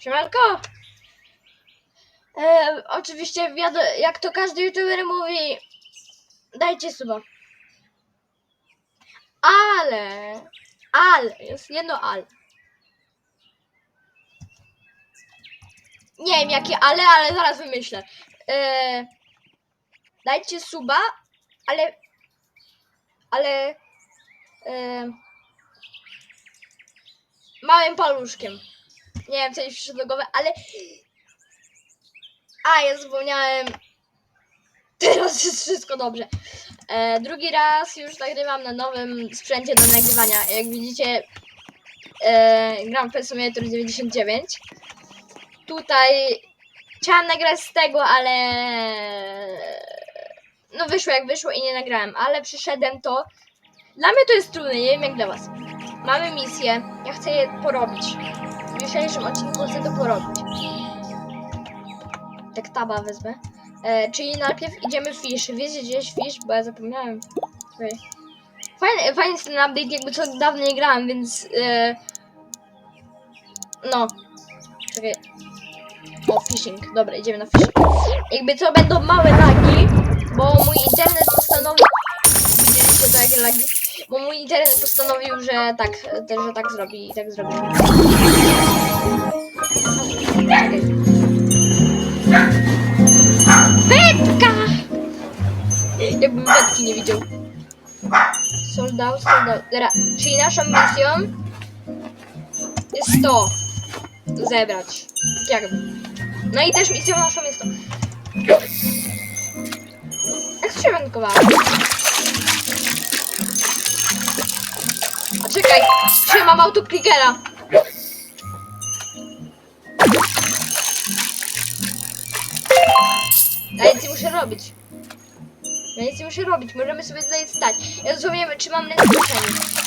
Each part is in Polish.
Siemanko! E, oczywiście, jak to każdy youtuber mówi, dajcie suba. Ale, ale, jest jedno ale. Nie wiem jakie ale, ale zaraz wymyślę. E, dajcie suba, ale, ale, e, małym paluszkiem. Nie wiem, co jest przyszło do głowy, ale... A, ja zapomniałem. Teraz jest wszystko dobrze. E, drugi raz już nagrywam na nowym sprzęcie do nagrywania. Jak widzicie, e, gram w PS Simulator 99. Tutaj chciałam nagrać z tego, ale... No wyszło jak wyszło i nie nagrałem, ale przyszedłem to... Dla mnie to jest trudne, nie wiem jak dla was. Mamy misję, ja chcę je porobić. Dzisiejszym odcinku chcę to porobić. Tak taba wezmę. E, czyli najpierw idziemy fish. Wiecie gdzie jest fish? Bo ja zapomniałem. Okej. Fajny, fajny jest ten update, jakby co dawno nie grałem, więc... E, no. Czekaj. O, fishing. Dobra, idziemy na fishing. Jakby co będą małe lagi, bo mój internet postanowił... Widzieliście to jakie lagi? Bo mój internet postanowił, że tak, że tak zrobi i tak zrobi. Wetka! Jakbym wetki nie widział. Sold out, sold czyli naszą misją jest to zebrać. Jakby. No i też misją naszą jest to. Jak się wędkowało? Czekaj, czy mam autoklikera? Ja nic nie muszę robić. Ja nic nie muszę robić, możemy sobie tutaj stać. Ja dosłownie trzymam ręce w kieszeni.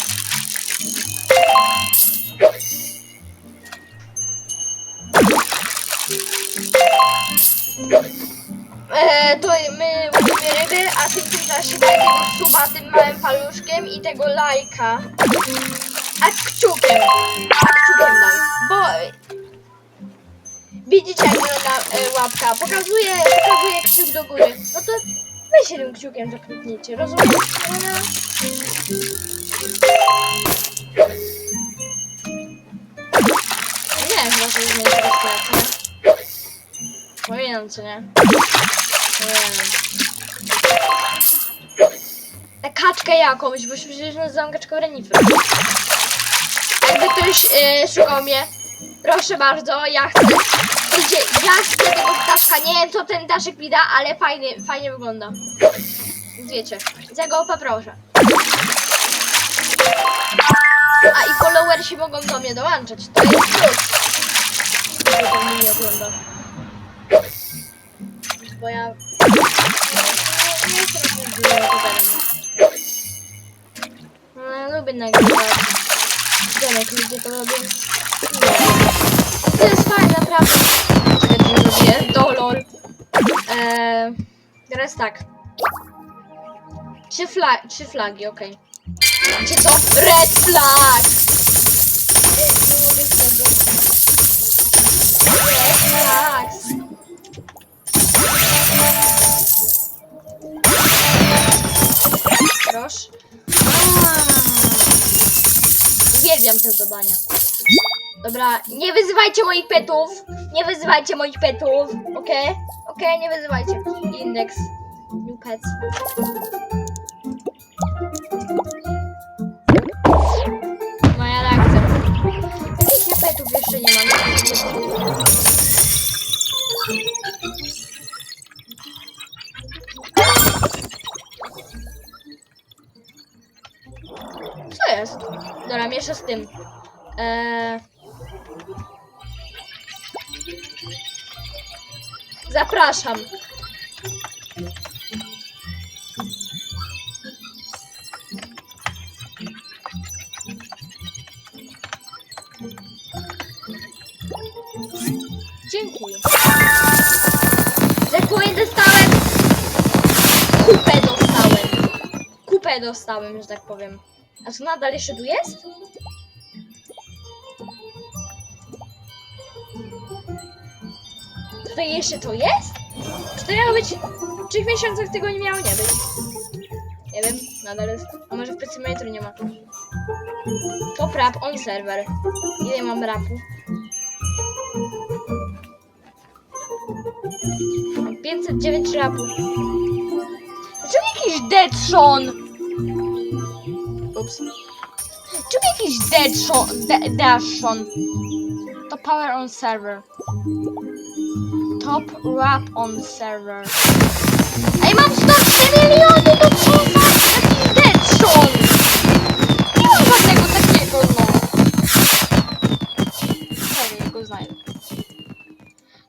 Eee, to my łowimy ryby, a ty czasie daj tego suba tym małym paluszkiem i tego lajka. A kciukiem. A kciukiem daj. Bo Widzicie jak wygląda e, łapka? Pokazuje, pokazuje kciuk do góry. No to weźcie tym kciukiem to kliknijcie, rozumiecie? Nie wiem, może już nie interesuje, co nie? Nie? Na kaczkę jakąś, bo się przecież nazywam kaczką renifrą. Jakby ktoś e, szukał mnie, proszę bardzo, ja chcę. Idzie, ja chcę tego ptaszka. Nie wiem co ten ptaszek mi da, ale fajnie, fajnie wygląda. Więc wiecie, za go poproszę. A i followersi mogą do mnie dołączać. To jest plus. Żeby to nie. Bo ja... Nie, jestem jakimś dużym. No, ja lubię nagrywać. Wiem jak ludzie to robią. To jest fajne, naprawdę. Czekaj, co zrobię? Do lol. Eee, teraz tak. Trzy, fla trzy flagi, okej. Gdzie to? Red flag! Nie mówię tego. Red flags. Proszę. Uwielbiam te zadania. Dobra, nie wyzywajcie moich petów. Nie wyzywajcie moich petów. Okej? Okej, nie wyzywajcie. Index. New pets. Zapraszam. Dziękuję. Dziękuję, dostałem. Kupę dostałem. Kupę dostałem, że tak powiem. A co nadal jeszcze tu jest? tutaj jeszcze to jest? Czy to miało być... W trzech miesiącach tego nie miało nie być? Nie wiem, nadal jest. A może w Prycymetru nie ma. Top rap on server. Ile mam rapu? Mam 509 rapu. Dlaczego jakiś Deadshon? Ups. Czemu jakiś Deadshon? De Dashon? To power on server. Top rap on server. Ej, mam 103 miliony, no co za jakiś Deadshon? Nie mam żadnego takiego, no. Czekaj, go znajdę.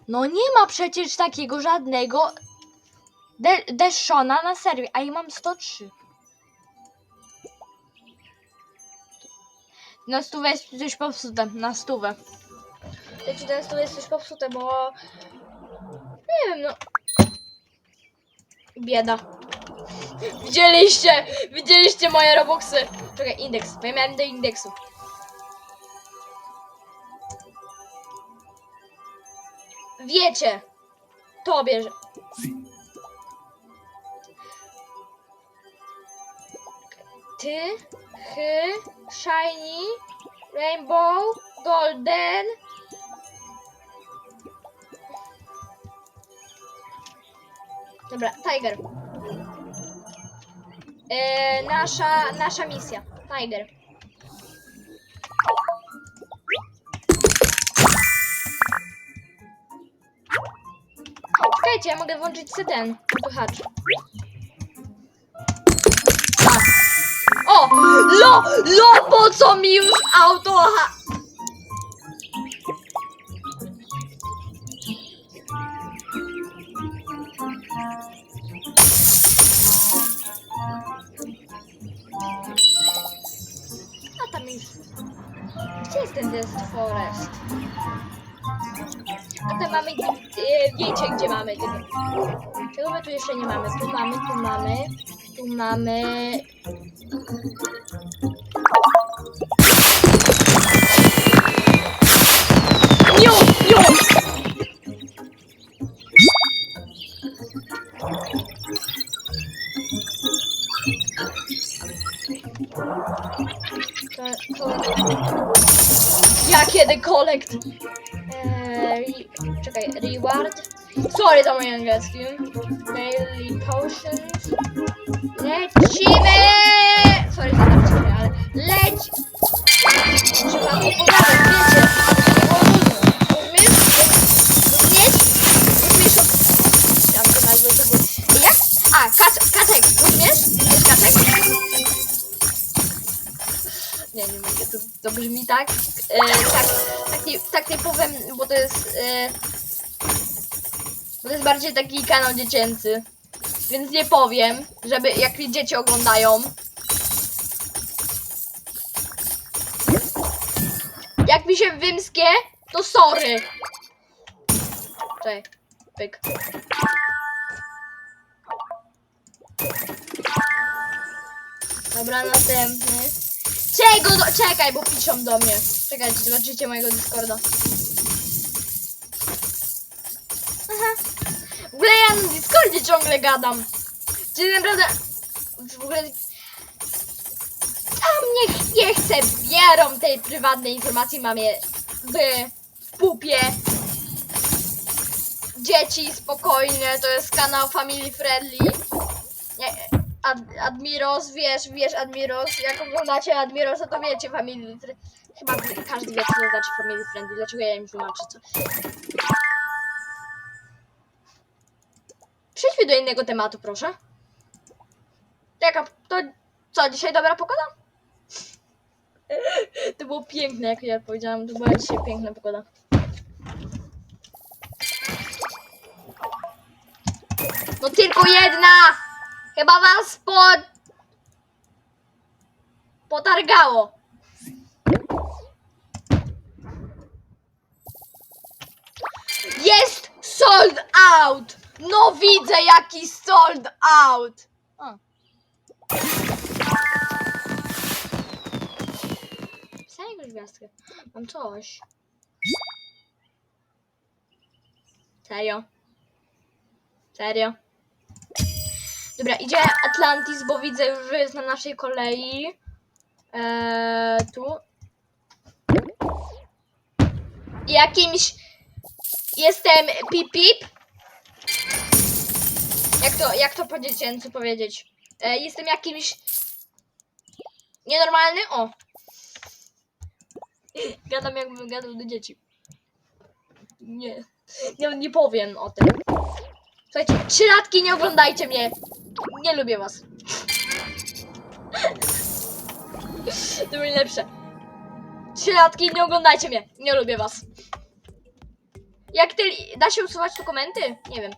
No nie ma przecież takiego żadnego De na serwie, a ja mam 103. Na stówę jest coś popsute, na stówę. Na stówę jest coś popsute, bo... Nie wiem, no... Bieda. Widzieliście! Widzieliście moje robuxy! Czekaj, indeks. Miałem do indeksu. Wiecie! To bierze. Ty, chy, shiny, rainbow, golden. Dobra, Tiger. E, nasza, nasza misja. Tiger. Czekajcie, ja mogę włączyć sobie ten odpychacz. O! Lo! Lo! Po co mi już auto? Wiecie, gdzie mamy tego. Czego my tu jeszcze nie mamy? Tu mamy, tu mamy. Tu mamy. To, to... Ja kiedy collect? Eee, czekaj, reward. Sorry za mój angielski. Daily potions. Lecimy! Sorry za narczenie, ale leć! Trzeba opowiadać, wiecie. A, kac kacek, rozumiesz? Rozumiesz kacek? Nie, nie mogę, to, to brzmi tak. E, tak, tak, nie, tak nie powiem, bo to jest. Bo to jest bardziej taki kanał dziecięcy. Więc nie powiem, żeby jak dzieci oglądają. Jak mi się wymskie, to sorry. Czekaj, pyk. Dobra, następny. Czego do... Czekaj, bo piszą do mnie. Czekajcie, zobaczycie mojego Discorda. Aha. W ogóle ja na Discordzie ciągle gadam. Czyli naprawdę... W ogóle... Tam niech nie chcę bierą tej prywatnej informacji, mam je w, pupie. Dzieci, spokojnie, to jest kanał family friendly. Nie, Ad, Admiros, wiesz, wiesz Admiros, jak oglądacie Admirosa, to wiecie Family. Chyba każdy wie, co to znaczy Family Friendly, dlaczego ja im tłumaczę, co? Przejdźmy do innego tematu, proszę. Jaka, to co, dzisiaj dobra pogoda? To było piękne, jak ja powiedziałam, to była dzisiaj piękna pogoda. No tylko jedna! Chyba was po... potargało. Jest sold out! No widzę jaki sold out! O. Pisałem jakąś gwiazdkę. Mam coś. Serio? Serio? Dobra, idzie Atlantis, bo widzę już, że jest na naszej kolei. Eee, tu. Jakimś... Jestem pip pip. Jak to, jak to po dziecięcu powiedzieć? E, jestem jakimś... Nienormalny? O! Gadam jakbym gadał do dzieci. Nie. Nie, nie powiem o tym. Słuchajcie, trzylatki, nie oglądajcie mnie. Nie lubię was. To będzie lepsze. Trzylatki, nie oglądajcie mnie. Nie lubię was. Jak ty... Da się usuwać tu komenty? Nie wiem.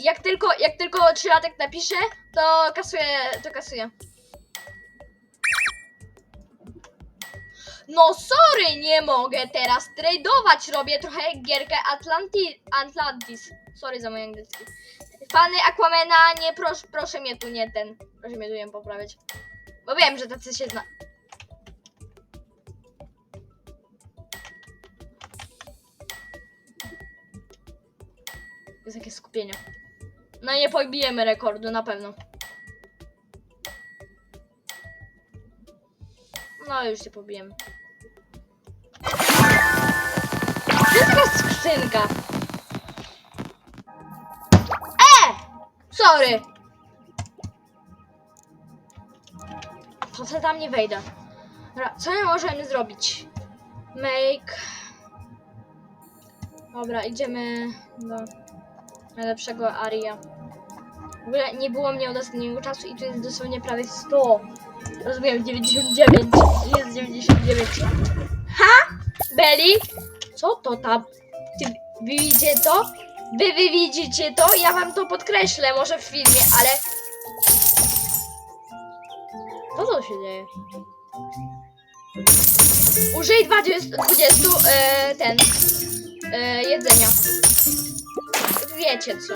Jak tylko, jak tylko trzylatek napisze, to kasuję, to kasuję. No sorry, nie mogę teraz tradeować. Robię trochę gierkę Atlanti Atlantis. Sorry za mój angielski. Fany Aquamena, nie prosz, proszę mnie tu nie ten. Proszę mnie tu nie poprawiać. Bo wiem, że tacy się zna. Jest jakieś skupienie. No nie pobijemy rekordu, na pewno. No już się pobijemy. Gdzie jest taka skrzynka? Sorry! To co tam nie wejdę. Dobra, co my możemy zrobić? Make... Dobra, idziemy do najlepszego Aria. W ogóle nie było mnie od ostatniego czasu i tu jest dosłownie prawie 100. Rozumiem, 99. Jest 99. Ha! Belly? Co to tam? Ty widzicie to? Wy, wy widzicie to? Ja wam to podkreślę, może w filmie, ale... Co to się dzieje? Użyj 20, 20 e, ten e, jedzenia. Wiecie co.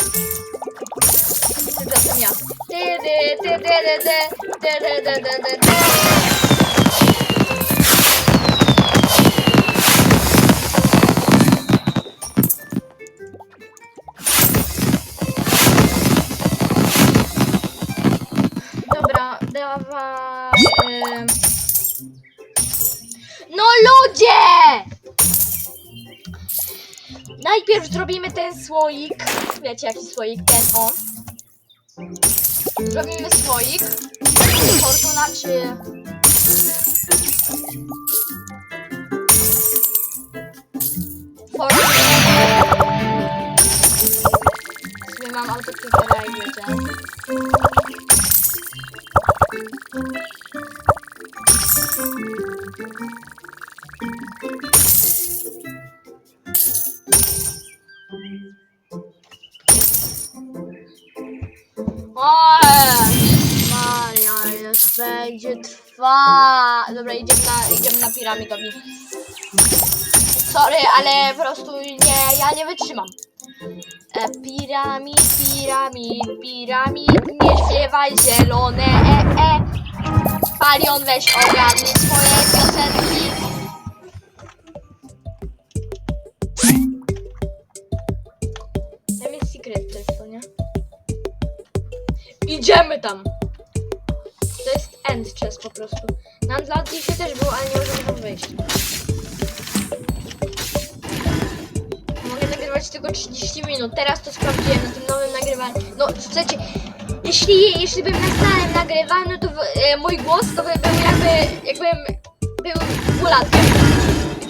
Tymczasem ja. Ty, dy, ty, dy, dy, dy, dy, dy, dy, dy, dy, Ludzie! Najpierw zrobimy ten słoik. Wiecie jaki słoik? Ten o. Zrobimy słoik. Fortuna czy... Fortuna. W sumie mam autoklikera i wiecie. Dobra, idziemy na, idziemy na piramidowi. Sorry, ale po prostu nie, ja nie wytrzymam. E, piramid, piramid, piramid, nie śpiewaj zielone, e, e. Palion, weź ogarnij swoje piosenki. Tam jest secret też, to nie? Idziemy tam! To jest end chest po prostu. Na Atlantisie też było, ale nie możemy tam wyjść. Mogę nagrywać tylko 30 minut. Teraz to sprawdziłem na tym nowym nagrywaniu. No, słuchajcie, jeśli, jeśli bym na stałym nagrywał, no to e, mój głos to by był jakby, jakbym był dwulatkiem.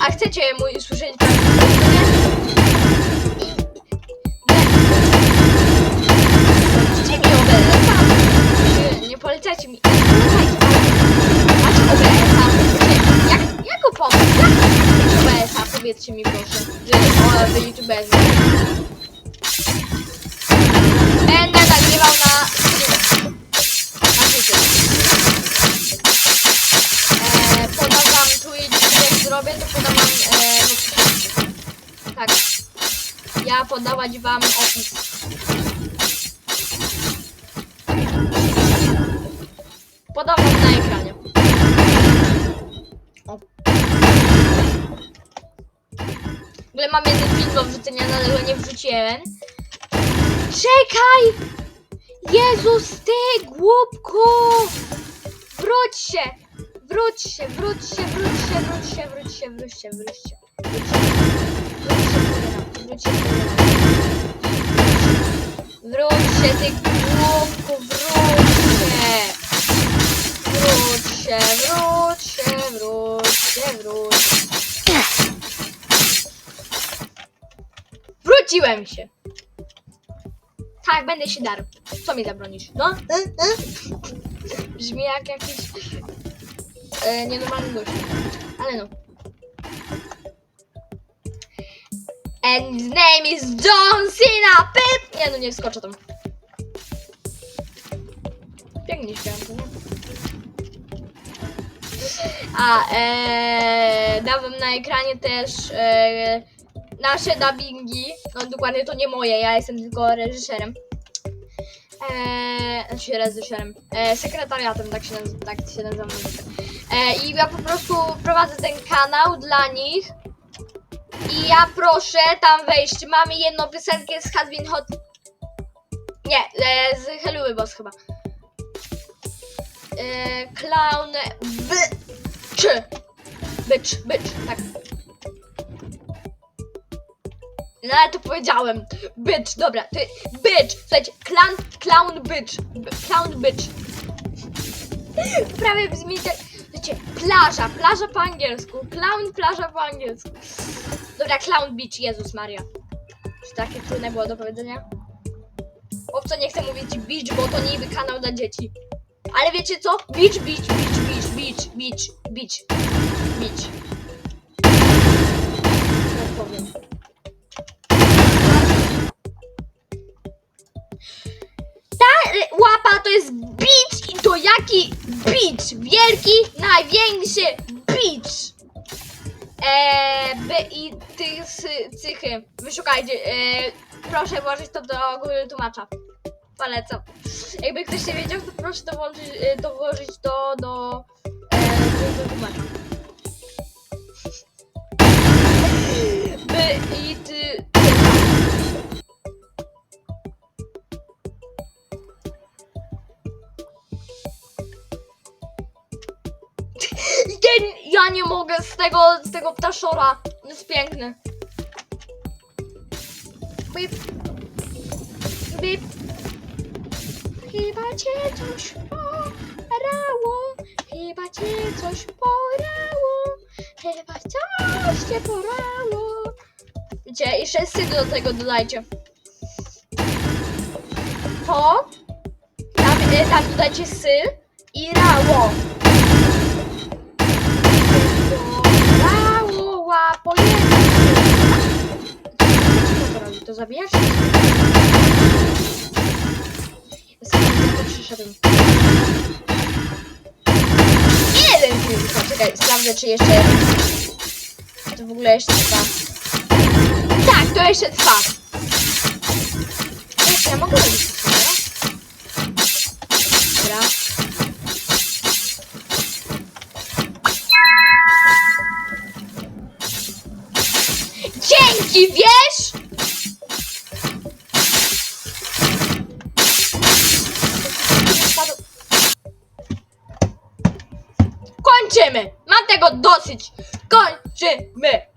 A chcecie mój usłyszeć prawdziwy Polecajcie mi Powiedzcie mi proszę. Że o, wy youtuberzy. Będę nagrywał na... Na życie. E, podam wam Twitch, jak zrobię, to podam wam e. Tak. Ja podawać wam opis. Podam wam mam jeden film do wrzucenia, no, ale go nie wrzuciłem. Czekaj! Jezus, ty głupku! Wróć się! Wróć się, wróć się, wróć się, wróć się, wróć się, wróć się, wróć się. Wróć się, wróć się, ty głupku, wróć się! Wróć się, wróć Wróciłem się! Tak, będę się darł. Co mi zabronisz? No? Y, y? Brzmi jak jakiś e, nienormalny gość. Ale no. And his name is John Cena Pip! Nie no, nie wskoczę tam. Pięknie to nie? A, e, dałem na ekranie też e, nasze dubbingi. No dokładnie to nie moje, ja jestem tylko reżyserem. Eee, znaczy reżyserem, e, sekretariatem, tak się, tak się nazywa. E, I ja po prostu prowadzę ten kanał dla nich. I ja proszę tam wejść. Mamy jedną piosenkę z Been Hot. Nie, e, z Helły Boss chyba. E, clown Bitch. Bitch, bitch, tak. No ale to powiedziałem. Bitch, dobra, ty. Bitch, słuchajcie, clown, clown bitch. Clown bitch. Prawie brzmi tak. Słuchajcie, plaża, plaża po angielsku. Clown, plaża po angielsku. Dobra, clown beach, Jezus Maria. Czy takie trudne było do powiedzenia? Chłopco nie chcę mówić beach, bo to niby kanał dla dzieci. Ale wiecie co? Beach, beach, beach, beach, beach, beach, beach, beach. Tak powiem. To jest beach i to jaki beach? Wielki, największy beach. Eee, by i tych cychy. Wyszukajcie. Eee, proszę włożyć to do Google tłumacza. Polecam. Jakby ktoś nie wiedział, to proszę to, y, to włożyć to do eee, Google tłumacza. By i ty. Ja nie mogę z tego, z tego ptaszora. On jest piękny. Bip. Bip. Chyba cię coś porało. Chyba cię coś porało. Chyba coś cię porało. Wiecie, jeszcze sydy do tego dodajcie. To. Tam, y, tam dodajcie sy i rało. Rało, łapo, Co to robi? To zabijasz? Ja na to przyszedłem. Jeden tylko, czekaj, sprawdzę czy jeszcze. To w ogóle jeszcze trwa. Tak, to jeszcze trwa. Ej, ja mogę robić Dzięki, wiesz? Kończymy! Mam tego dosyć! Kończymy!